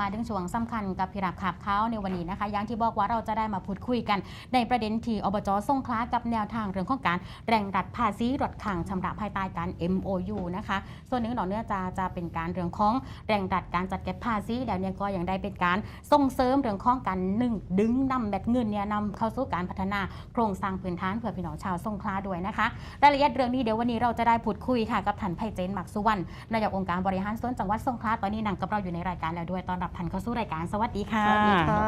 มาถึงช่วงสำคัญกับพิรับขับเขาในวันนี้นะคะอย่างที่บอกว่าเราจะได้มาพูดคุยกัน ในประเด็นที่อบจส่งขลากับแนวทางเรื่องของการแรงรัดภาษีรถขังชำระภายใต้การ MOU นะคะ ส่วนหนึ่งหนอเนื้อจะจะเป็นการเรื่องของแรงรัดการจัดเก็บภาษีแล้วเนี่ยก็ยังได้เป็นการส่งเสริมเรื่องของการหนึ่งดึงนำแบตเงินเนี่ยนำเข้าสู่การพัฒนาโครงสร้างพื้นฐานเพื่อพี่น้องชาวสงขลาด้วยนะคะรายละเอียดเรื่องนี้เดี๋ยววันนี้เราจะได้พูดคุยค่ะกับท่านไพเจนหมักสุวรรณนายกองค์การบริหารส่วนจังหวัดสงขลาตอนนี้นั่งกับเราอยู่ในรายการแล้วด้วยตอนรับท่านเข้าสู่รายการสวัสดีค่ะ สวัสดีค่ะ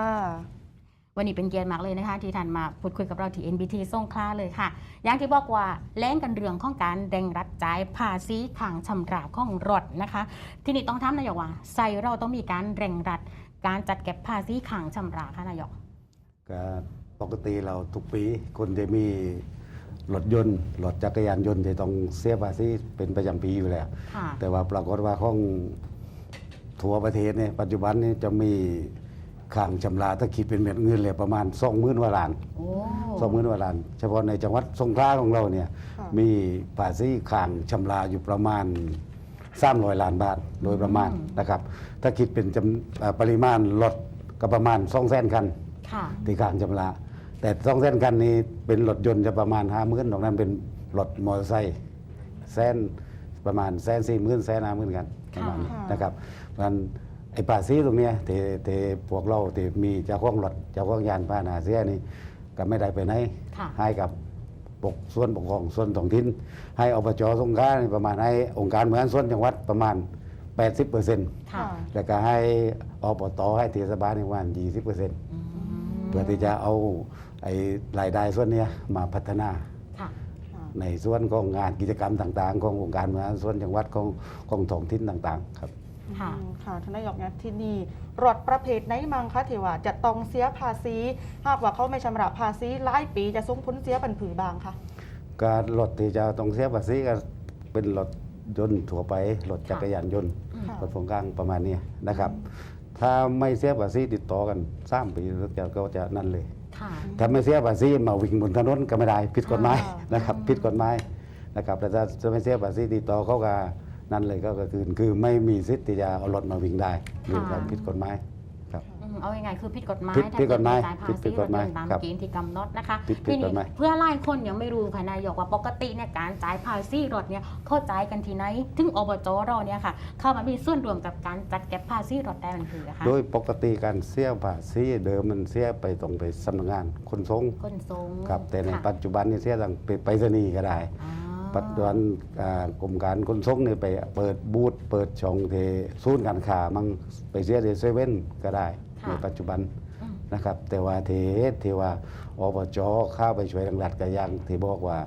วันนี้เป็นเกียรติมากเลยนะคะ ที่ท่านมาพูดคุยกับเราที่ NBT สงขลาเลยค่ะ อย่างที่บอกว่าแล้งกันเรื่องของการแดงรัดจ่ายภาษีขังชำระของรถนะคะ ทีนี้ต้องถามนายกว่าใส่เราต้องมีการแรงรัดการจัดเก็บภาษีขังชำระค่ะนายกก็ปกติเราทุกปีคนจะมีรถยนต์รถจักรยานยนต์จะต้องเสียภาษีเป็นประจำปีอยู่แล้วค่ะแต่ว่าปรากฏว่าของ ทั่วประเทศเนี่ยปัจจุบันนี้จะมีข้างชำระถ้าคิดเป็นเม็ดเงินเลยประมาณ2 0 0 0 0กว่าล้านโอ้สองหมื่นกว่าล้านเฉพาะในจังหวัดสงขลาของเราเนี่ยค่ะ มีภาษีข้างชำระอยู่ประมาณ300ล้านบาทโดยประมาณนะครับ ถ้าคิดเป็นจำเอ่อปริมาณรถก็ประมาณ2 0 0 0 0 0คัน ค่ะ ที่ข้างชำระแต่ต้องเส้นคันนี้เป็นรถยนต์จะประมาณห้าหมื่นตรงนั้นเป็นรถมอเตอร์ไซค์แสน ประมาณแสนสี่หมื่นแสนห้าหมื่นกันประมาณนี้ค่ะ นะครับเพราะฉะนั้นไอ้ภาษีตรงเนี้ยที่ที่พวกเราที่มีเจ้าของรถเจ้าของยานพาหนะเสียนี่ก็ไม่ได้ไปไหน ค่ะ ให้กับปกส่วนปกครองส่วนท้องถิ่นให้อบจสงขลานี่ประมาณให้องค์การบริหารส่วนจังหวัดประมาณ 80เปอร์เซ็นต์ค่ะ แล้วก็ให้อบตให้เทศบาลในประมาณ20เปอร์เซ็นต์อืมเพื่อที่จะเอาไอ้รายได้ส่วนเนี้ยมาพัฒนาค่ะ ในส่วนของงานกิจกรรมต่างๆ ขององค์การบริหารส่วนจังหวัดของของท้องถิ่นต่างๆครับค่ะอืมค่ะท่านนายกเนี่ยที่นี่รถประเภทไหนมังคะที่ว่าจะต้องเสียภาษีหากว่าเขาไม่ชำระภาษีหลายปีจะส่งผลเสียบันผือบางค่ะการรถที่จะต้องเสียภาษีก็เป็นรถยนต์ทั่วไปรถจักรยานยนต์ค่ะรถพ่วงข้างประมาณเนี้ยนะครับ ถ้าไม่เสียภาษีติดต่อกันสามปีแล้วจะก็จะนั่นเลยค่ะ ถ้าไม่เสียภาษีมาวิ่งบนถนนก็ไม่ได้ผิดกฎหมายอ่านนะครับผิดกฎหมายนะครับแต่ถ้าจะไม่เสียภาษีติดต่อเขาก็นั่นเลยก็ก็คือคือไม่มีสิทธิ์ที่จะเอารถมาวิ่งได้หรือการผิดกฎหมายครับอืม เอายังไงคือผิดกฎหมายผิดผิดกฎหมายถ้าเจ่ายภาผิดผิษีดกฎหมายรถนต์ตามครับเกณฑ์ที่กำหนดนะคะผิดผิดทีกนี้ฎหมาย เพื่อหลายคนยังไม่รู้ค่ะนายกว่าปกติเนี่ยการจ่ายภาษีรถเนี่ยเข้าใจายกันที่ไหนถึงอบจเราเนี่ยค่ะ เข้ามามีส่วนร่วมกับการจัดเก็บภาษีรถได้มันคืออะคะโดยปกติการเสียภาษีเดิมมันเสียไปตรงไปสำนักงานขนส่งคนทรงครับแต่ในค่ะปัจจุบันนี่เสียทางไปไปรษณีย์ก็ได้ อ๋อ ปัจจุบันอ่ากรมการขนส่งเนี่ยไปเปิดบูธเปิดช่องเทศูนย์การค้ามั่งไปเสียที่เซเว่นก็ได้ ในปัจจุบันอืมนะครับ แต่ว่าเทศที่ว่าอบจเข้าไปช่วยทางรัฐก็ยังที่บอกว่า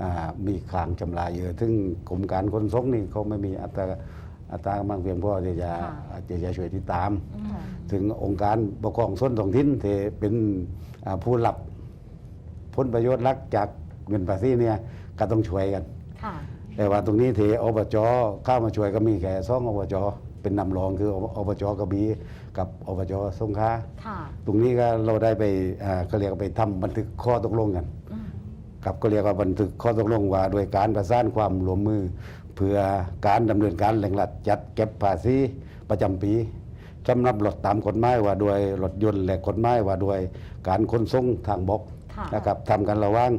อ่ามีค้างชำระเยอะซึ่งกรมการขนส่งนี่เขาไม่มีอัตราอัตรากำลังเพียงพอที่จะจะจะช่วยติดตามอืมถึงองค์การปกครองส่วนท้องถิ่นที่เป็นอ่าผู้รับผลประโยชน์หลักจากเงินภาษีเนี่ยก็ต้องช่วยกันค่ะแต่ว่าตรงนี้ที่อบจเข้ามาช่วยก็มีแค่สองอบจ เป็นนำรองคืออบจกระบี่กับอบจสงขลาค่ะตรงนี้ก็เราได้ไปอ่าก็เรียกว่าไปทำบันทึกข้อตกลงกัน อืมครับก็เรียกว่าบันทึกข้อตกลงว่าโดยการประสานความร่วมมือ เพื่อการดำเนินการแหล่งรัฐจัดเก็บภาษีประจำปีสำหรับรถตามกฎหมายว่าด้วยรถยนต์และกฎหมายว่าด้วยการขนส่งทางบกค่ะนะครับทำกันระหว่าง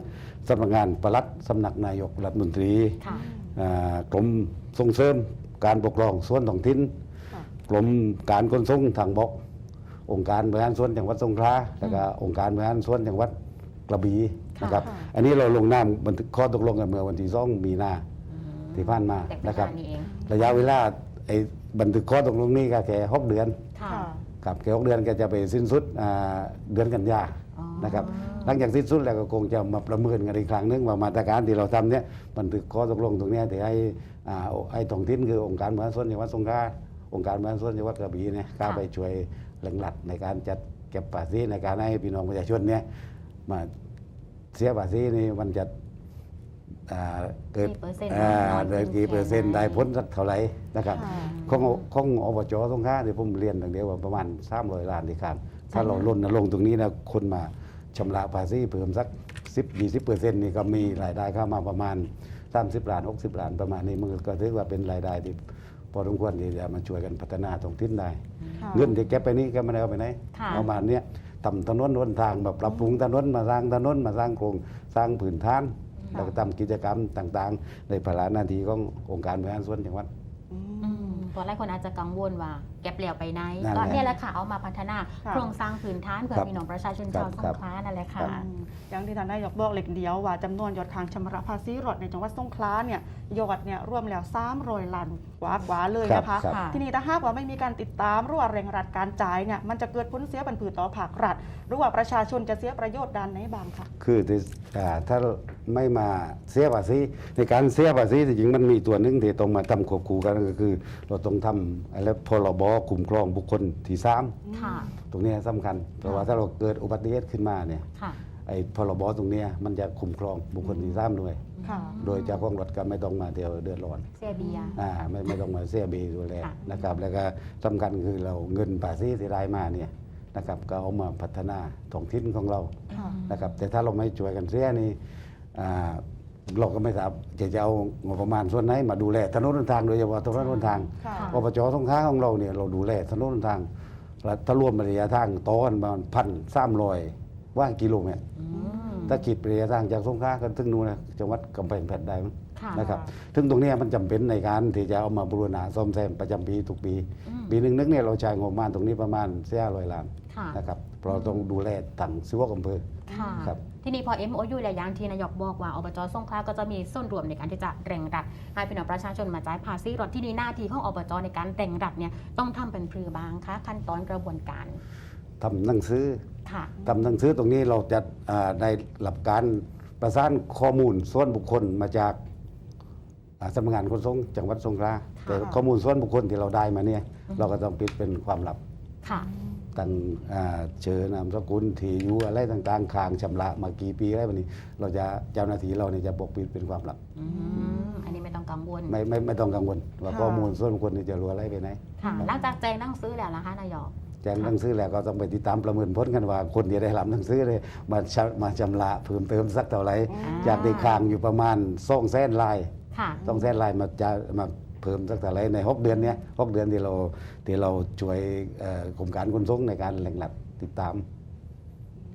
สำนักงานปลัดสำนักนายกรัฐมนตรี ค่ะ อ่ากรมส่งเสริม การปกครองส่วนท้องถิ่นค่ะกรมการขนส่งทางบก องค์การบริหารส่วนจังหวัดสงขลาแล้วก็องค์การบริหารส่วนจังหวัดกระบี่นะครับค่ะอันนี้เราลงนามบันทึกข้อตกลงกันเมื่อวันที่สองมีนาอืมที่ผ่านมาแต่ไม่นะครับนานนี่เองระยะเวลาไอ้บันทึกข้อตกลงนี้ก็แค่หกเดือนค่ะค่ะครับแค่หกเดือนก็จะไปสิ้นสุดอ่าเดือนกันยาอ๋อ นะครับหลังจากสิ้นสุดแล้วก็คงจะมาประเมินกันอีกครั้งหนึงว่ามาตรการที่เราทำเนี่ยบันทึกข้อตกลงตรงเนี้ยที่ให้อ่าไอ้ท้องถิ่นคือองค์การบริหารส่วนจังหวัดสงขลาองค์การบริหารส่วนจังหวัดกระบี่เนี่ยเข้าไปช่วยแหล่งหลักในการจัดเก็บภาษีในการให้พี่น้องประชาชนเนี่ยมาเสียภาษีนี่มันจะอ่าเกิดกี่เปอร์เซ็นต์อ่าน้อยเกิดกี่เปอร์เซ็นต์ได้พ้นสักเท่าไหร่นะครับค่ะ ของของอบจสงขลาที่ผมเรียนอย่างเดียวว่าประมาณ300ล้านที่ข้างถ้าเราลดนลงค์ตรงนี้นะคนมา ชำระภาษีเพิ่มสัก 10 20เปอร์เซ็นต์นี่ก็มีรายได้เข้ามาประมาณ 30ล้าน60ล้านประมาณนี้มันก็ถือว่าเป็นรายได้ที่พอสมควรที่จะมาช่วยกันพัฒนาท้องถิ่นได้ ค่ะเงินที่เก็บไปนี่ก็ไม่ได้เอาไปไหนค่ะ เอามาเนี้ยทำถนนหนทางแบบปรับปรุงถนนมาสร้างถนนมาสร้างโครงสร้างผืนฐานค่ะ แล้วก็ทำกิจกรรมต่างๆ ในภาระหน้าที่ขององค์การบริหารส่วนจังหวัด อืม อืมตอนแรกคนอาจจะกังวลว่า แก็บเหลี่ยวไปไหนนั่นแหก็ละเนี่ยแหละค่ะเอามาพัฒนาค่ะ โครงสร้างพื้นฐานเพื่อครับพี่น้องประชาชนครัชาบวสครังบขลานั่นแหละค่ะอืมอย่างที่ท่านนายกบอกเล็กเดียวว่าจำนวนยอดค้างชำระภาษีรถในจังหวัดสงขลาเนี่ยยอดเนี่ยรวมแล้ว300ล้านกว่ากว่าๆเลยนะคะ ครับ ค่ะ ทีนี้ถ้าหากว่าไม่มีการติดตามหรือว่าแรงรัดการจ่ายเนี่ยมันจะเกิดผลเสียบันผือต่อภาครัฐ หรือว่าประชาชนจะเสียประโยชน์ด้านไหนบ้างคะ คือที่อ่าถ้าไม่มาเสียภาษีในการเสียภาษีจริงๆมันมีตัวหนึงที่ต้องมาทำควบคู่กันก็คือ เราต้องทำอะไรพรบคุ้มครองบุคคลที่สามค่ะ ตรงเนี้ยสำคัญ เพราะว่าถ้าเราเกิดอุบัติเหตุขึ้นมาเนี่ยค่ะไอ้พรบตรงเนี้ยมันจะคุ้มครองบุคคลที่สามด้วย ค่ะ โดยเจ้าของรถก็ไม่ต้องมาเดียวเดือดร้อนเสียเบียร์อ่าไม่ไม่ต้องมาเสียบีดูแลค่ะ นะครับ แล้วก็สำคัญคือเราเงินภาษีที่ได้มาเนี่ยนะครับก็เอามาพัฒนาท้องถิ่นของเราค่ะ นะครับ แต่ถ้าเราไม่ช่วยกันเสียนี่อ่า เราก็ไม่ทราบจะจะเอางบประมาณส่วนไหนมาดูแลถนนหนทางโดยเฉพาะถนนหนทางค่ะค่ะอบจสงขลาของเราเนี่ยเราดูแลถนนหนทางแล้วถ้ารวมระยะทางต่อกันประมาณพันสามร้อยว่ากิโลเมตรอืมถ้าคิดระยะทางจากสงขลากันถึงนู้นนะจังหวัดกำแพงเพชรได้มั้ง ค่ะ นะครับถึงตรงเนี้ยมันจำเป็นในการที่จะเอามาบูรณะซ่อมแซมประจำปีทุกปีอืมปีหนึ่งนึกเนี่ยเราใช้งบประมาณตรงนี้ประมาณเสียร้อยล้านค่ะ นะครับ เพราะเราต้องดูแลตั้งสิวกอำเภอค่ะครับทีนี้พอ MOU และอย่างที่นายกบอกว่าอบจสงขลาก็จะมีส่วนรวมในการที่จะเร่งรัดให้พี่น้องประชาชนมาจ่ายภาษีรถที่นี่หน้าที่ของอบจในการเร่งรัดเนี่ยต้องทำเป็นพรือบางคะขั้นตอนกระบวนการทำหนังสือค่ะทำหนังสือตรงนี้เราจะอ่าได้รับการประสานข้อมูลส่วนบุคคลมาจากอ่าสำนักงานขนส่งจังหวัดสงขลาแต่ข้อมูลส่วนบุคคลที่เราได้มาเนี่ยเราก็ต้องปิดเป็นความลับค่ะ ตั้งอ่าเชิญนามสกุลที่อยู่อะไรต่างๆค้างชำระมากี่ปีอะไรแบบนี้ เราจะเจ้าหน้าที่เราเนี่ยจะปกปิดเป็นความลับอืมอันนี้ไม่ต้องกังวลไม่ไม่ไม่ต้องกังวลว่าค่ะข้อมูลส่วนบุคคลนี่จะรู้อะไรไปไหนค่ะหลังจากแจ้งหนังสือแล้วนะคะนายกแจ้งหนังสือแล้วก็ต้องไปติดตามประเมินผลกันว่า คนที่ได้รับหนังสือเลยมาชะมาชำระเพิ่มเติมสักเท่าไหร่อ่าจากที่ค้างอยู่ประมาณสองแสนลายค่ะสองแสนลายมาจะมา เพิ่มสักเท่าไหร่ในหกเดือนเนี้ยหกเดือนที่เราที่เราช่วยเอ่อกรมการขนส่งในการแหล่งหลัดติดตาม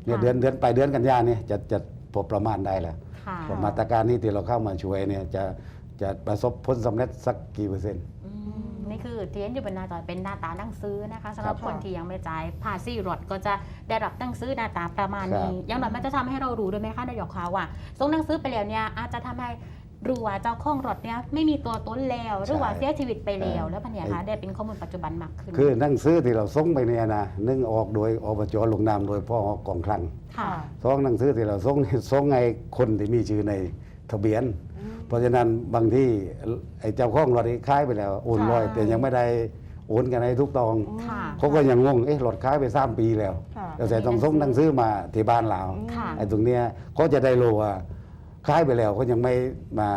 เนี่ยค่ะเดือนเดือนไปเดือนกันยาเนี่ยจะจะพบประมาณได้แล้วค่ะว่ามาตรการนี้ที่เราเข้ามาช่วยเนี่ยจะจะประสบผลสำเร็จสักกี่เปอร์เซ็นต์อืมนี่คือเทียนอยู่บนหน้าจอเป็นหน้าตาหนังสือนะคะสำหรับครับคนที่ยังไม่จ่ายภาษีรถก็จะได้รับหนังสือหน้าตาประมาณนี้ครับอย่างน้อยมันจะทำให้เรารู้ด้วยไหมคะนายกคะว่าส่งหนังสือไปแล้วเนี่ยอาจจะทำให้ รู้ว่าเจ้าของรถเนี่ยไม่มีตัวตนแล้วหรือว่าเสียชีวิตไปแล้ว แล้วพันเนี่ยคะได้เป็นข้อมูลปัจจุบันมากขึ้น คือหนังสือที่เราส่งไปเนี่ยนะหนึ่งออกโดยอบจลงนามโดยพ่อกองคลังค่ะสองหนังสือที่เราส่งนี่ส่งให้คนที่มีชื่อในทะเบียน เพราะฉะนั้นบางที่ไอ้เจ้าของรถนี่ขายไปแล้วโอนลอยค่ะแต่ยังไม่ได้โอนกันให้ทุกตองค่ะเขาก็ยังงง เอ๊ะรถขายไปสามปีแล้วค่ะแต่ต้องส่งหนังสือมาที่บ้านเราค่ะไอ้ตรงเนี้ยเขาจะได้รู้ว่า ขายไปแล้วเขายังไม่มา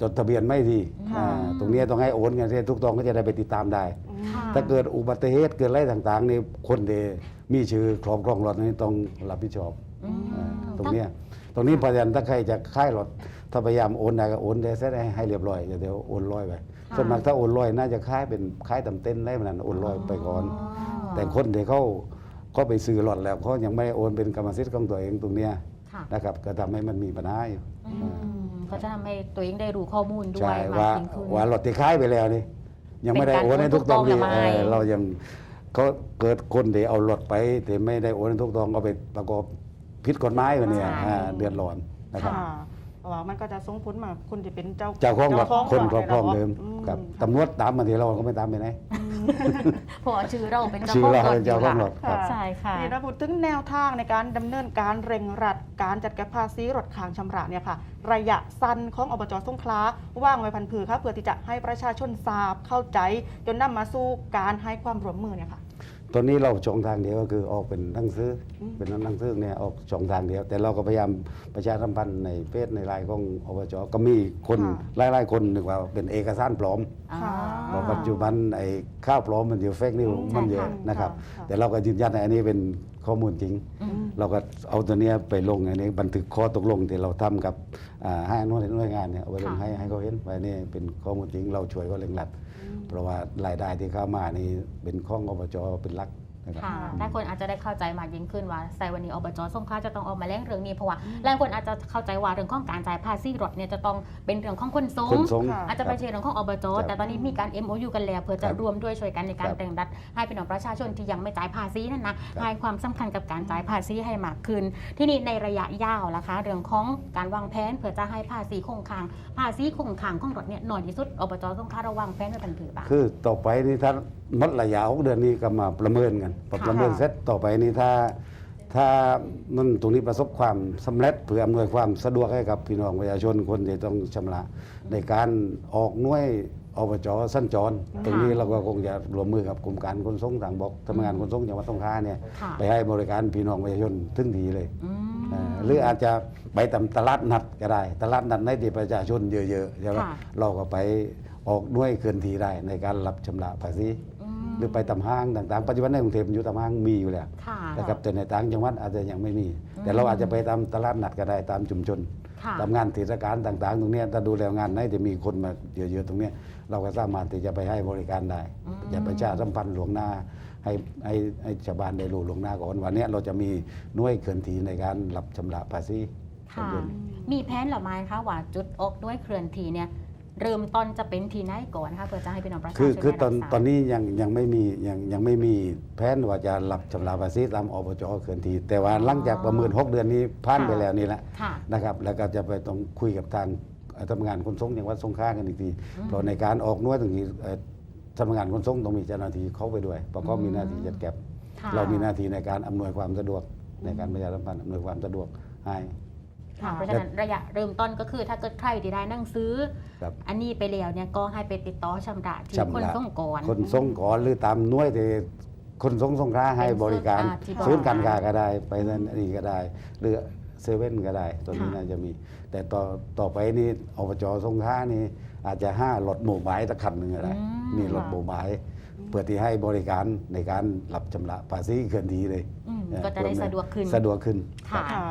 จดทะเบียนไม่ดีค่ะ อ่าตรงเนี้ยต้องให้โอนกันให้ทุกตองก็จะได้ไปติดตามได้ ค่ะ ถ้าเกิดอุบัติเหตุเกิดอะไรต่างๆนี่คนที่มีชื่อครอบครองรถนี่ต้องรับผิดชอบอืม อ่าตรงเนี้ยตรงนี้พยายามถ้าใครจะค่ายรถถ้าพยายามโอนได้ก็โอนได้เสร็จให้ให้เรียบร้อยอย่าเดี๋ยวโอนร้อยไปส่วนมากถ้าโอนร้อยน่าจะค่ายเป็นค่ายตำเต้นได้มันนั้นโอนร้อยไปก่อน แต่คนที่เขาเขาไปซื้อรถแล้วเขายังไม่โอนเป็นกรรมสิทธิ์ของตัวเองตรงเนี้ย ค่ะ นะครับก็ทำให้มันมีปัญหาอยู่อืมก็จะทำให้ตัวเองได้รู้ข้อมูลด้วใช่ยมากว่ายิ่งขึ้น ว่ารถที่ค่ายไปแล้วนี่ยังไม่ได้เป็นการโอนให้ทุกตองโอนถูกต้องหรือไม่ เออเรายังเขาเกิดคนที่เอารถไปแต่ไม่ได้โอนให้ทุกตองก็ไปประกอบผิดกฎหมายวันนี้ใช่ อ่าเดือดร้อนนะครับ ค่ะ เพราะว่ามันก็จะส่งผลมาคนที่เป็นเจ้าเจ้าของรถคนครรอบครองเดิมอืครับตำรวจตามมาทีเราก็ไม่ตามไปไหนเพราะว่าชื่อเราเป็นเจ้าชื่อของเรารถเป็นเจ้าของรถยู่ครับละใช่ค่ะนี่เราพูดถึงแนวทางในการดำเนินการเร่งรัดการจัดเก็บภาษีรถค้างชำระเนี่ยค่ะ ระยะสั้นของอบจสงขลาว่างไว้พันผือครับเพื่อที่จะให้ประชาชนทราบเข้าใจ จนนำมาสู่การให้ความร่วมมือเนี่ยค่ะ ตอนนี้เราช่องทางเดียวก็คือออกเป็นหนังสืออมเป็นหนังสือเนี่ยออกช่องทางเดียว แต่เราก็พยายามประชาสัมพันธ์ในเฟซในไลน์ของอบจก็มีคนหลายๆคนนึกว่าเป็นเอกสารปลอม อ่า เพราะปัจจุบันไอ้ข้าวปลอมมันเยอะเฟกนิวอืมมันเยอะใช่ค่ะนะครับ ค่ะ แต่เราก็ยืนยันในอันนี้เป็นข้อมูลจริง อืม เราก็เอาตัวเนี้ยไปลงอันนี้บันทึกข้อตกลงที่เราทำกับอ่าให้หน่วยหน่วยงานเนี่ยเอาไปลงค่ะ ให้ให้เขาเห็นว่านี่เป็นข้อมูลจริงเราช่วยก็เร่งรัด พราะว่ารายได้ที่เข้ามานี่เป็นของอบจเป็นหลัก นะครับค่ะอืมหลายคนอาจจะได้เข้าใจมากยิ่งขึ้นว่าใส่วันนี้อบจสงขลาจะต้องออกมาแล้งเรื่องนี้เพราะว่าหลายคนอาจจะเข้าใจว่าเรื่องของการจ่ายภาษีรถเนี่ยจะต้องเป็นเรื่องของคนสูงคนทรงค่ะอาจจะไปเชียร์ของอบจครับแต่ตอนนี้มีการ MOU กันแล้วเพื่อจะครับรวมด้วยช่วยกันในการครับแต่งรัฐให้พี่น้องประชาชนที่ยังไม่จ่ายภาษีนั่นนะให้ความสำคัญกับการจ่ายภาษีให้มากขึ้น ที่นี่ในระยะยาวล่ะคะ เรื่องของการวางแผนเพื่อจะให้ภาษีคงค้าง ภาษีคงค้างของรถเนี่ยหน่อยที่สุดอบจสงขลาระวังแผนไว้เป็นผือบ้างคือต่อไปนี่ถ้าห มดระยะหกเดือนนี้ก็มาประเมินกันพอค่ะประเมินเสร็จต่อไปนี่ถ้า ถ้ามันตรงนี้ประสบความสำเร็จเพื่ออำนวยความสะดวกให้กับพี่น้องประชาชนคนที่ต้องชำระในการออกหน่วยอบจสั้นจร ตรงนี้เราก็คงจะรวมมือกับกรมการขนส่งทางบกทำงานขนส่งจังหวัดสงขลาเนี่ยค่ะไปให้บริการพี่น้องประชาชนถึงทีเลยอืมเอ่อหรืออาจจะไปตามตลาดนัดก็ได้ ตลาดนัดในที่ประชาชนเยอะๆใช่ไหมค่ะเราก็ไปออกด้วยเคลื่อนทีได้ในการรับชำระภาษีม หรือไปตามห้างต่างๆปัจจุบันในกรุงเทพอยู่ตามห้างมีอยู่แล้วค่ะ นะครับแต่ในต่างจังหวัดอาจจะยังไม่มี แต่เราอาจจะไปตามตลาดนัดก็ได้ตามชุมชนค่ะ ตามงานเทศกาลต่าง ๆ ตรงเนี้ยถ้าดูแลงานไหนที่มีคนมาเยอะๆตรงเนี้ยเราก็สามารถที่จะไปให้บริการได้อืมอย่าประชาสัมพันธ์หลวงหน้า ให้ให้ให้ชาวบ้านได้รู้หลวงหน้าก่อนวันเนี้ยเราจะมีหน่วยเคลื่อนทีในการรับชำระภาษีค่ะรถยนต์มีแผนหรือไม่คะว่าจุดออกด้วยเคลื่อนทีเนี่ย เริ่มต้นจะเป็นทีไหนก่อนคะเพื่อจะให้พี่น้องประชาชนคือคือได้ตอนรับทราบ ตอนนี้ยังยังไม่มียังยังไม่มีแผนว่าจะรับชำระภาษีตามอบจเคลื่อนที แต่ว่าหลังจากประเมิน 6 เดือนนี้ผ่านไปแล้วนี่แหละค่ะ นะครับแล้วก็จะไปต้องคุยกับทางเอ่อทำงานขนส่งอย่างวัดสงขลากันอีกทีอืม เพราะในการออกหน่วยตรงนี้เอ่อทำงานขนส่งต้องมีเจ้าหน้าที่เข้าไปด้วยเพราะเขามีหน้าที่จัดเก็บ ค่ะ เรามีหน้าที่ในการอำนวยความสะดวกในการประชาสัมพันธ์อำนวยความสะดวกให้ ค่ะเพราะฉะนั้นระยะเริ่มต้นก็คือถ้าเกิดใครที่ได้หนั่งซื้อ ครับ อันนี้ไปแล้วเนี่ยก็ให้ไปติดต่อชำระที่ชำระคนส่งก่อนคนส่งก่อนหรือตามหน่วยที่คนส่งสงขลาให้บริการอ่าที่บอกศูนย์การค้าก็ได้ ไปนั่นนี่ก็ได้ หรือเซเว่นก็ได้ตัวนี้ค่ะน่าจะมี แต่ต่อต่อไปนี่อบจสงขลานี่อาจจะห้ารถหมู่หมายตะคันหนึ่งก็ได้ อืม มีรถหมู่หมายเพื่อที่ให้บริการในการรับชำระภาษีเคลื่อนที่เลยอืมเอ่อก็จะได้สะดวกขึ้น สะดวกขึ้น ค่ะ ค่ะ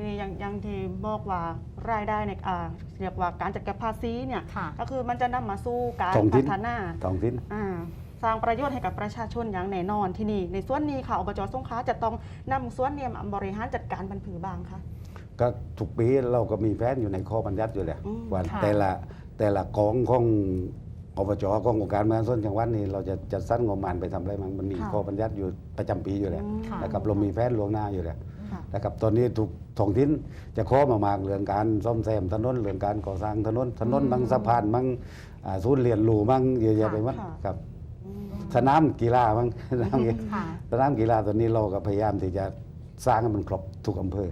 ทีนี้ยังยังที่บอกว่ารายได้ในอ่าเรียกว่าการจัดเก็บภาษีเนี่ยค่ะ ก็คือมันจะนำมาสู่การท้องถิ่พัน ฒนาท้องถิ่น อ่าสร้างประโยชน์ให้กับประชาชนอย่างแน่นอนที่นี่ ในส่วนนี้ค่ะอบจสงขลาจะต้องนำส่วนเนี่ยมาบริหารจัดการบรรพือบางค่ะ ก็ทุกปีเราก็มีแผนอยู่ในข้อบัญญัติอยู่แล้วอืม ว่าค่ะ แต่ละแต่ละกองของอบจขององค์การบริหารส่วนจังหวัดนี่เราจะจัดสรรงบประมาณไปทำอะไรมั้งมันมีค่ะ ข้อบัญญัติอยู่ประจำปีอยู่แล้วอืมค่ะนะครับเรามีแผนล่วงหน้าอยู่แล้วค่ะ นะครับตอนนี้ทุกท้องถิ่นจะขอมามากเรื่องการซ่อมแซมถนนเรื่องการก่อสร้างถนนถนนอืมบางสะพานบางอ่าศูนย์เรียนรู้บางเยอะแยะค่ะไปหมดค่ะครับอืมสนามกีฬาบางสนามกีค่ะสนามกีฬาตอนนี้เราก็พยายามที่จะสร้างให้มันครบทุกอำเภอ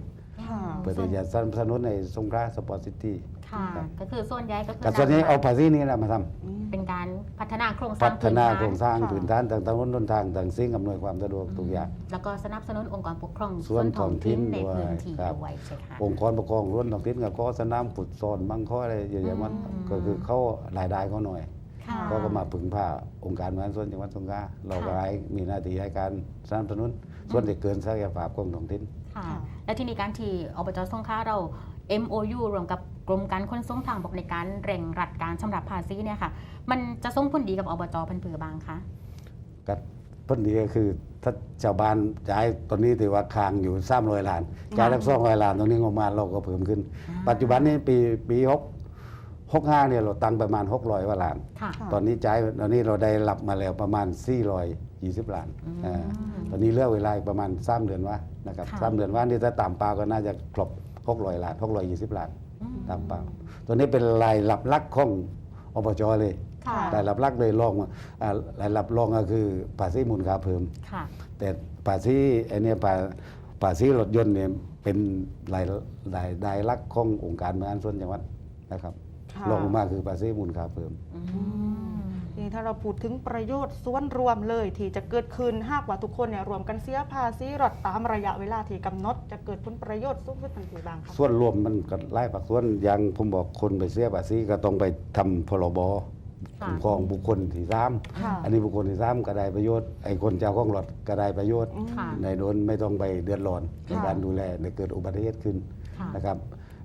ค่ะเพื่อที่จะสนับสนุนในสงขลาสปอร์ตซิตี้ ค่ะก็คือส่วนใหญ่ก็คือแต่ส่วนนี้เอาภาษีนี้แหละมาทอืมเป็นการพัฒนาโครงสำร้าพังฒนาโครพื้งนสร้างค่ะ พื้นฐานต่างๆถนนหนทางต่างสิ่งอำนวยความสะดวกทุกอย่าง แล้วก็สนับสนุนองค์กรปกครองส่วนท้องถิ่นในด้วยพื้นที่ครับ ด้วยใช่ค่ะ องค์กรปกครองร่วมท้องถิ่นกับก็สนามฟุตซอลบางข้ออะไรเยอะแยะหมดอืม ก็คือเขารายได้เขาหน่อย ค่ะเขาก็มาพึ่งพาองค์การบริหารส่วนจังหวัดสงขลาเราก็ค่ะให้มีหน้าที่ให้การสนับสนุนส่วนที่เกินศักยภาพของท้องถิ่น ค่ะค่ะ และที่นี่การที่อบจสงขลาเรา MOU รวมกับกรมการขนส่งทางบกในการเร่งรัดการชำระภาษีเนี่ยค่ะ มันจะส่งผลดีกับอบจพันผือบางคะก็พ้นดีก็คือถ้าชาวบ้านจ่ายตอนนี้ถือว่าค้างอยู่สามร้อยล้านจ่ายทั้งสองร้อยล้านตรงนี้งบประมาณเราก็เพิ่มขึ้น ปัจจุบันนี้ปีปีหกหกห้าเนี่ยเราตั้งประมาณหกร้อยกว่าล้านค่ะค่ะตอนนี้จ่ายตอนนี้เราได้รับมาแล้วประมาณ420ล้านอืมอ่าตอนนี้เหลือกเวลาอีกประมาณ3เดือนว่า นะครับค่ะ สามเดือนว่านี่ถ้าตามเปล่าก็น่าจะครบ600ล้าน620ล้านอืมตามเปล่าตัวนี้เป็นรายรับลักของอบจเลยค่ะ รายรับลักเลยรองมาอ่ารายรับรองก็คือภาษีมูลค่าเพิ่ม ค่ะ แต่ภาษีไอเนี่ยภาภาษีรถยนต์เนี่ยเป็นรายรายรายลักขององค์การบริหารส่วนจังหวัดนะครับค่ะ รองลงมาคือภาษีมูลค่าเพิ่ม อืมที นี้ถ้าเราพูดถึงประโยชน์ส่วนรวมเลย ที่จะเกิดขึ้นหากว่าทุกคนเนี่ยรวมกันเสียภาษีรถตามระยะเวลาที่กำหนด จะเกิดผลประโยชน์สูงสุดทันทีบางค่ะส่วนรวมมันก็ไล่ผักส่วนอย่างผมบอกคนไปเสียภาษีก็ต้องไปทำพรบค่ะคุ้มครองบุคคลที่สามค่ะ อันนี้บุคคลที่สามก็ได้ประโยชน์ไอ้คนเจ้าของรถก็ได้ประโยชน์อืมค่ะ ในโดนไม่ต้องไปเดือดร้อนในค่ะการดูแลในเกิดอุบัติเหตุขึ้นค่ะ นะครับ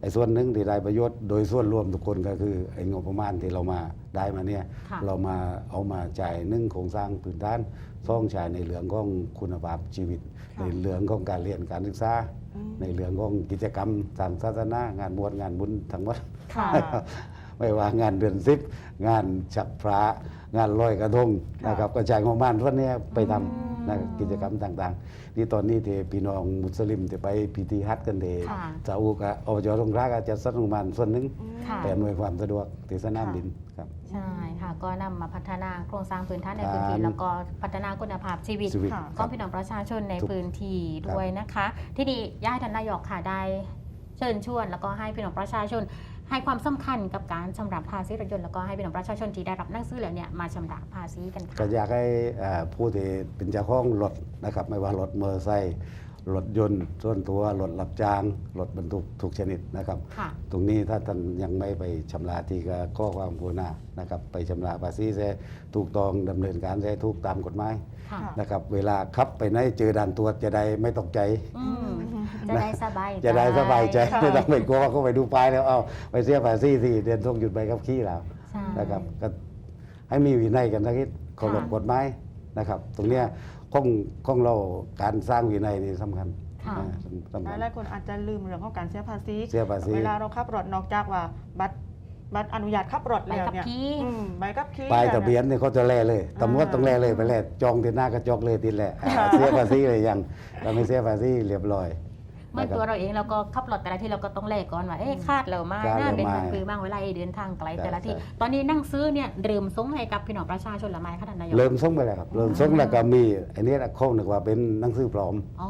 ไอ้ส่วนหนึ่งที่ได้ประโยชน์โดยส่วนรวมทุกคนก็คือไอ้งบประมาณที่เรามาได้มาเนี่ยค่ะ เรามาเอามาจ่ายหนึ่งโครงสร้างพื้นฐานซ่องชายในเรื่องของคุณภาพชีวิต ค่ะ ในเรื่องของการเรียนการศึกษา อืมในเรื่องของกิจกรรมทางศาสนางานบวชงานบุญทั้งหมด ค่ะ ไม่ว่างานเดือนสิบงานฉับพระ งานลอยกระทงค่ะนะครับกระจายงบประมาณส่วนเนี้ยไปทอืมำนะครับกิจกรรมต่างๆ นี่ตอนนี้ที่พี่น้องมุสลิมที่ไปพิธีฮัจญ์กันเดค่ะซาอุกะอบจสงขลาก็จะสนับสนุนมันส่วนหนึ่งค่ะไปอำนวยความสะดวกที่สนามค่ะบินครับใช่ค่ะก็นำมาพัฒนาโครงสร้างพื้นฐานในพื้นที่ครับแล้วก็พัฒนาคุณภาพชีวิตชีวิตค่ะคขรัอบงพี่น้องประชาชนในทุกพื้นที่ด้วยนะคะ ที่นี่ย่าให้ท่านนายกค่ะได้เชิญชวน แล้วก็ให้พี่น้องประชาชน ให้ความสำคัญกับการชำระภาษีรถยนต์แล้วก็ให้พี่น้องประชาชนที่ได้รับหนังสือแล้วเนี่ยมาชำระภาษีกันค่ะก็อยากให้เอ่อผู้ที่เป็นเจ้าของรถนะครับไม่ว่ารถมอเตอร์ไซค์รถยนต์ส่วนตัวรถรับจ้างรถบรรทุกทุกชนิดนะครับค่ะตรงนี้ถ้าท่านยังไม่ไปชำระที่ก็ข้อความกรุณานะครับ ไปชำระภาษีเสียถูกต้องดำเนินการเสียถูกตามกฎหมายค่ะค่ะนะครับ เวลาขับไปไหนเจอด่านตรวจจะได้ไม่ตกใจอืม จะได้สบายใจจะได้สบายใจค่ะไม่ต้องไปกลัวว่าเขาไปดูป้ายแล้วเอาไปเสียภาษีสิเดือนทงหยุดใบขับขี่แล้วใช่นะครับก็ให้มีวินัยกันสักนิดเคารพค่ะกฎหมายนะครับ ตรงเนี้ยของของเราการสร้างวินัยนี่สำคัญค่ะอ่าสำคัญหลายๆคนอาจจะลืมเรื่องของการเสียภาษีเสียภาษีเวลาเราขับรถนอกจากว่าบัตรบัตรอนุญาตขับรถใบแล้วขับเนี่ยขี่อืมใบขับขี่ป้ายแล้วทะเบียนเนี่ยเขาจะแลเลยตำรวจอ่าต้องแลเลยไปแลจองที่หน้ากระจกเลยทีแหละอ่าค่ะเสียภาษีเลยยังเราไม่เสียภาษีเรียบร้อย เมื่อตัวเราเองเราก็ขับรถแต่ละที่เราก็ต้องแลกก่อนว่าเอ๊ะคาดเรามาคาดหน้าเราเป็นมามันคือบ้างเวลาเดินทางไกลใช่แต่ละที่ใช่ตอนนี้นั่งซื้อเนี่ยเริ่มส่งให้กับพี่น้องประชาชนละไหมคะท่านนายกเริ่มส่งไปแล้วครับเริ่มส่งแล้วก็มีอันนี้นะข้อหนึ่งว่าเป็นหนังสือปลอมอ๋อ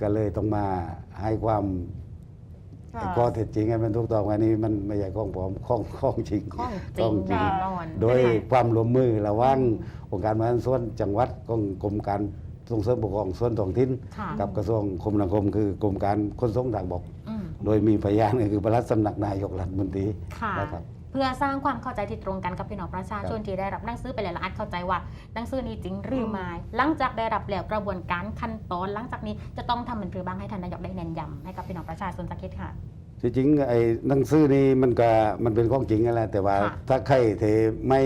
ก็เลยต้องมาให้ความค่ะข้อเท็จจริงให้มันถูกต้องวันนี้มันไม่ใช่ข้องปลอมข้องข้องจริงข้องจริงข้อแน่นอนโดยความร่วมมือระหว่างองค์การบริหารส่วนจังหวัดของกรมการ ส่งเสริมปกครองส่วนท้องถิ่นค่ะ กับกระทรวงคมนาคม คือกรมการขนส่งทางบก อืมโดยมีพยานก็คือประหลัดสำนักนายกรัฐมนตรีค่ะ นะครับ เพื่อสร้างความเข้าใจที่ตรงกันกับพี่น้องประชาชนที่ได้รับหนังสือไปแล้วและอาจเข้าใจว่าหนังสือนี้จริงหรือไม่หลังจากได้รับแล้วกระบวนการขั้นตอน หลังจากนี้จะต้องทำเป็นหรือบ้างให้ท่านนายกได้เน้นย้ำให้กับพี่น้องประชาชนสักนิดค่ะ ที่จริงไอ้หนังสือนี่มันก็มันเป็นของจริงนั่นแหละแต่ว่าค่ะถ้าใครเทไม่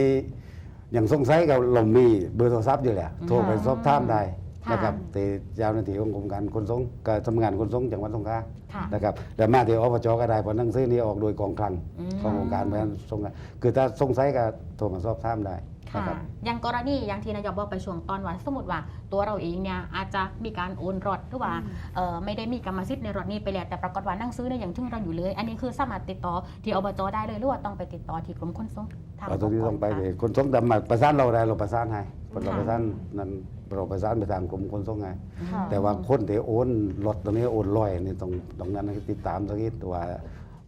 อย่างสงสัยกับเรามีเบอร์โทรศัพท์อยู่แหละโทรไปสอบถามได้ค่ะ นะครับแต่เจ้าหน้าที่ของกรมการขนส่งก็ทำงานขนส่งจังหวัดสงขลาค่ะนะครับแต่มาที่อบจก็ได้เพราะหนังสือนี้ออกโดยกองคลังอืมขององค์การบริหารส่งงานคือถ้าสงสัยก็โทรมาสอบถามได้ค่ะนะครับอย่างกรณีอย่างที่นายกบอกไปช่วงตอนว่าสมมติว่า ตัวเราเองเนี่ยอาจจะมีการโอนรถหรือว่าเอ่อไม่ได้มีกรรมสิทธิ์ในรถนี้ไปแล้วแต่ปรากฏว่านั่งซื้อเนี่ยยังถึงเราอยู่เลย อันนี้คือสามารถติดต่อที่อบจได้เลยหรือว่าต้องไปติดต่อที่กรมขนส่งทางเราตรงนี้ต้องไปค่ะเลยคนส่งดำมาประสานเราได้เราประสานให้เราค่ะประสานนั้น เราประสานไปทางกรมขนส่งไง ค่ะ แต่ว่าคนที่โอนรถตรงนี้โอนลอยนี่ต้องตรงนั้นให้ติดตามสักนิดว่า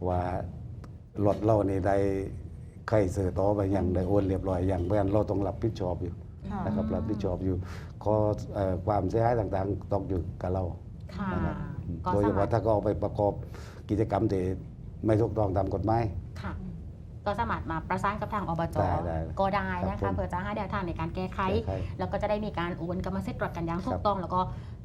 ว่ารถเรานี่ได้ใครเสือต่อไปยังได้โอนเรียบร้อยอย่างเพราะฉะนั้นเราต้องรับผิดชอบอยู่ค่ะ นะครับรับผิดชอบอยู่ข้อเอ่อความเสียหายต่างๆต้องอยู่กับเรา ค่ะนะครับก็โดยสาเฉมารพาะถถ้าก็เอาไปประกอบกิจกรรมที่ไม่ถูกต้องตามกฎหมายค่ะ ก็สามารถมาประสานกับทางอบจได้ได้ก็ได้นะครัคะบผม เพื่อจะหาแนวทางในการแก้ไข ใช่ แล้วก็จะได้มีการโอนกรรมสิทธิ์รถกันอย่างถูครักบต้องแล้วก็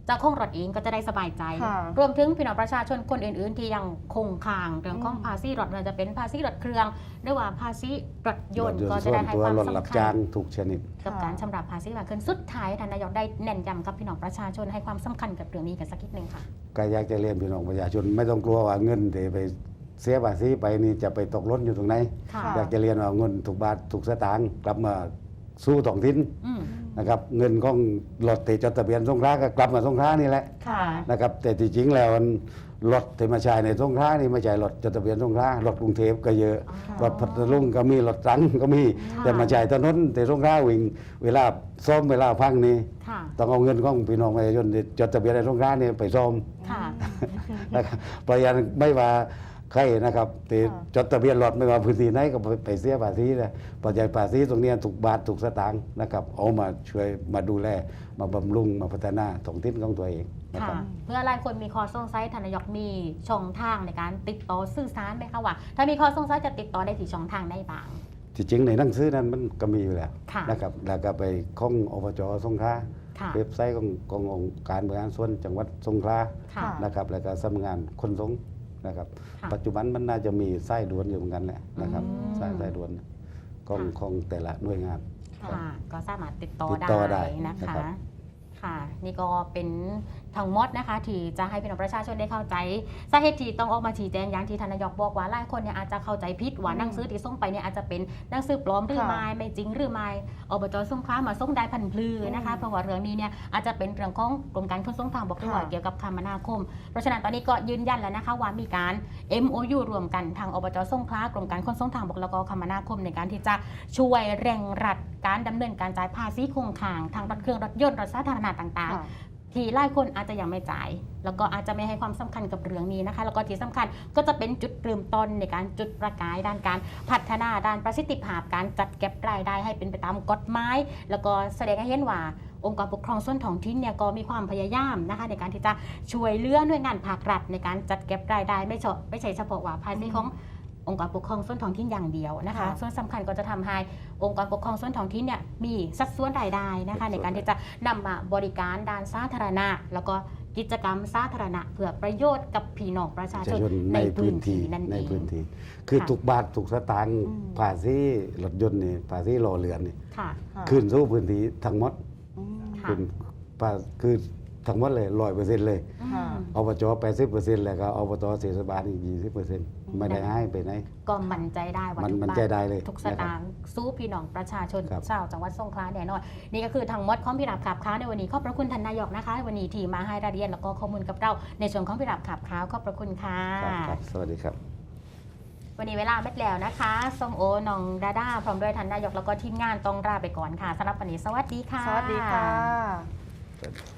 เจ้าของรถเองก็จะได้สบายใจ ค่ะ รวมถึงพี่น้องประชาชนคนอื่น ๆ ที่ยังคงค้างเรื่องของอืมภาษีรถไม่ว่าจะเป็นภาษีรถเครื่องหรือว่าภาษีรถยนต์ก็รถจะได้ให้ส่วนความตัวรถรับสำคัจ้าญงทุกชนิด กับค่ะการชำระภาษีมากขึ้นสุดท้ายท่านนายกได้เน้นย้ำกับพี่น้องประชาชนให้ความสำคัญกับเรื่องนี้กันสักนิดหนึ่งค่ะ ก็อยากจะเรียนพี่น้องประชาชนไม่ต้องกลัวว่าเงินที่ไป เสียภาษีไปนี่จะไปตกหล้นอยู่ตรงไหนค่ะค่ะ อยากจะเรียนว่าเงินถูกบาทถูกสตางค์กลับมาสู้ท้องถิ่นอืมนะครับ เงินของรถที่จดทะเบียนสงขลาก็กลับมาสงขลานี่แหละ ค่ะ นะครับแต่ที่จริงแล้วมันรถที่มาใช้ในสงขลานี่ไม่ใช่รถจดทะเบียนสงขลารถกรุงเทพก็เยอะอ๋อรถพัทลุงก็มีรถตรังก็มีค่ะแต่มาใช้ถนนแต่สงขลาวิ่งเวลาซ่อมเวลาพังนี่ค่ะ ต้องเอาเงินของพี่น้องประชาชนที่จดทะเบียนในสงขลานี่ไปซ่อมค่ะ นะครับเพราะฉะนั้นไม่ว่า ใครนะครับที่ค่ะจดทะเบียนรถไม่ว่าพื้นที่ไหนก็ไปไปเสียภาษีนะปัจจัยภาษีตรงเนี้ยถูกบาทถูกสตางค์นะครับเอามาช่วยมาดูแล มาบำรุงมาพัฒนาท้องถิ่นของตัวเองนะคค่ะรับเพื่อหลายคนมีข้อสงสัยท่านนายกมีช่องทางในการติดต่อสื่อสารไหมคะว่าถ้ามีข้อสงสัยจะติดต่อได้ที่ช่องทางได้บ้างที่จริงในหนังสือนั้นมันก็มีอยู่แล้วค่ะนะครับแล้วก็ไปข้องอบจสงขลาค่ะเว็บไซต์ของขององค์การบริหารส่วนจังหวัดสงขลาค่ะค่ะนะครับแล้วก็สำนักงานขนส่ง นะครับ ค่ะปัจจุบันมันน่าจะมีไส้ด่วนอยู่เหมือนกันแหละนะครับอืม ไส้ไส้ด่วนของค่ะ ของแต่ละหน่วยงาน ค่ะก็สามารถติดต่อติดต่อได้ได้นะนะครัคะบค่ะ นี่ก็เป็น ทั้งหมดนะคะที่จะให้พี่น้องประชาชนได้เข้าใจสาเหตุที่ต้องออกมาชี้แจงอย่างที่ทานนายกบอกว่าหลายคนเนี่ยอาจจะเข้าใจผิดว่าอืมหนังสือที่ส่งไปเนี่ยอาจจะเป็นหนังสือปลอมหรือค่ะไม่ไม่จริงหรือไม่อบจสงขลามาส่งได้พันพลือนะคะอืมเพราะว่าเรื่องนี้เนี่ยอาจจะเป็นเรื่องของกรมการขนส่งทางบกหรือว่าค่ะเกี่ยวกับคมนาคม เพราะฉะนั้นตอนนี้ก็ยืนยันแล้วนะคะว่ามีการ MOU รวมกันทางอบจสงขลากรมการขนส่งทางบกแล้วก็คมนาคมในการที่จะช่วยเร่งรัดการดำเนินการจ่ายภาษีโครงข่างทางรถเครื่องรถยนต์รถสาธารณะต่างค่ะๆ ที่หลายคนอาจจะยังไม่จ่าย แล้วก็อาจจะไม่ให้ความสำคัญกับเรื่องนี้นะคะ แล้วก็ที่สำคัญก็จะเป็นจุดเริ่มต้นในการจุดประกายด้านการพัฒนาด้านประสิทธิภาพ การจัดเก็บรายได้ให้เป็นไปตามกฎหมายแล้วก็แสดงให้เห็นว่าองค์กรปกครองส่วนท้องถิ่นเนี่ยก็มีความพยายามนะคะในการที่จะช่วยเหลือหน่วยงานภาครัฐในการจัดเก็บรายได้ไม่ใช่ไม่ใช่เฉพาะว่าภายในของ องค์กรปกครองส่วนท้องถิ่นอย่างเดียวนะคะ ค่ะ ส่วนสำคัญก็จะทำให้องค์กรปกครองส่วนท้องถิ่นเนี่ยมีสัดส่วนรายได้นะคะ ในการที่จะนำมาบริการด้านสาธารณะ แล้วก็กิจกรรมสาธารณะเพื่อประโยชน์กับพี่น้องประชาประชชานชนในในพื้พื้นนที่ที่นั่นในเอง พื้นที่ คือค่ะทุกบาททุกสตางค์อืม ภาษีรถยนต์นี่ภาษีหล่อเรือนนี่ค่ะ ค่ะคืนสู่พื้นที่ทั้งหมดอืม ค่ะคืนภาคือทั้งหมดเลยร้อยเปอร์เซ็นต์เลยค่ะอืม อบจแปดสิบเปอร์เซ็นต์แล้วก็อบตเทศบาลอีกยี่สิบเปอร์เซ็นต์ ไม่ได้ให้ไปไหน ก็มั่นใจได้ว่ามันทุกมันบาทใจได้เลยทุกสนะครับตางค์สู้พี่น้องประชาชนครับ ชาวจังหวัดสงขลาแน่นอน นี่ก็คือทางมดของพี่รับขับค้าในวันนี้ขอบพระคุณท่านนายกนะคะ วันนี้ที่มาให้รายละเอียดแล้วก็ข้อมูลกับเราในส่วนของพี่รับขับค้าขอบพระคุณค่ะ ครับครับ สวัสดีครับ วันนี้เวลาเม็ดแล้วนะคะส้มโอน้องดาด้าพร้อมด้วยท่านนายกแล้วก็ทีมงานต้องลาไปก่อนค่ะสำหรับวันนี้สวัสดีค่ะ สวัสดีค่ะ